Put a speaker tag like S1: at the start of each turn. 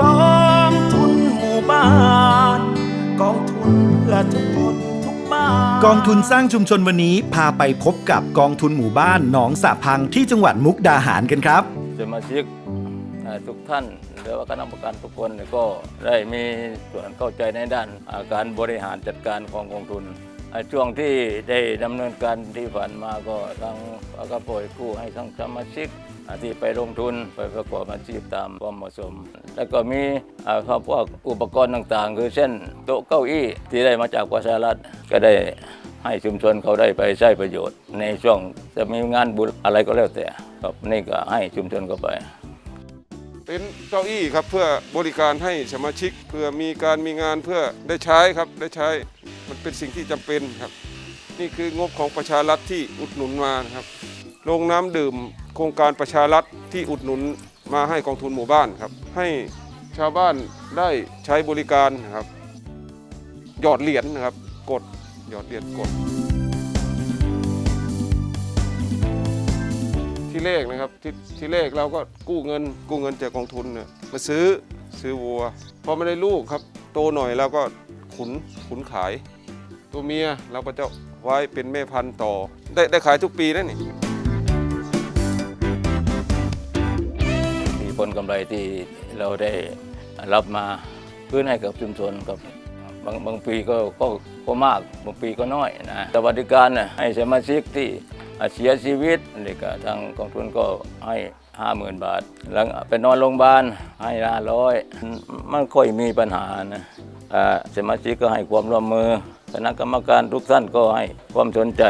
S1: กองทุนหมู่บ้าน กองทุนเพื่อทุกคนทุกบ้าน
S2: กองทุนสร้างชุมชนวันนี้พาไปพบกับกองทุนหมู่บ้านหนองสะพังที่จังหวัดมุกดาหารกันครับ
S3: สมาชิกเอ่อทุกท่านหรือว่าคณะกรรมการทุกคนเนี่ยก็ได้มีส่วนเข้าใจในด้านอ่าการบริหารจัดการของกองทุนอ่า ช่วงที่ได้ดำเนินการที่ผ่านมาก็ทางก็ปล่อยกู้ให้ทั้งสมาชิกที่ไปลงทุนไปประกอบอาชีพตามความเหมาะสม แล้วก็มีอ่าครับพวกอุปกรณ์ต่างๆ คือเช่นโต๊ะเก้าอี้ที่ได้มาจากประชารัฐก็ได้ให้ชุมชนเขาได้ไปใช้ประโยชน์ ในช่วงจะมีงานบุญอะไรก็แล้วแต่ครับนี่ก็ให้ชุมชนเขาไป
S4: เป็นเก้าอี้ครับเพื่อบริการให้สมาชิกเพื่อมีการมีงานเพื่อได้ใช้ครับได้ใช้ มันเป็นสิ่งที่จำเป็นครับ นี่คืองบของประชารัฐที่อุดหนุนมานะครับโรงน้ำดื่มโครงการประชารัฐที่อุดหนุนมาให้กองทุนหมู่บ้านครับ ให้ชาวบ้านได้ใช้บริการนะครับ หยอดเหรียญนะครับ กดหยอดเหรียญกด ที่เลขนะครับที่ที่เลขเราก็กู้เงินกู้เงินจากกองทุนเนี่ยมาซื้อซื้อวัวพอไม่ได้ลูกครับ โตหน่อยเราก็ ขุนขุนขาย ตัวเมียเราก็จะไว้เป็นแม่พันธุ์ต่อ ได้ได้ขายทุกปีนะนี่
S3: มีผลกำไรที่เราได้รับมาเพื้นให้กับชุมชนกับบางบางปีก็ก็ก็มากบางปีก็น้อยนะสวัสดิการน่ะให้สมาชิกที่เสียชีวิตนี่ก็ทางกองทุนก็ให้ห้าหมื่นบาทแล้วไปนอนโรงพยาบาลให้ห้าร้อยมันค่อยมีปัญหานะ สมาชิกก็ให้ความร่วมมือคณะกรรมการทุกท่านก็ให้ความสนใจ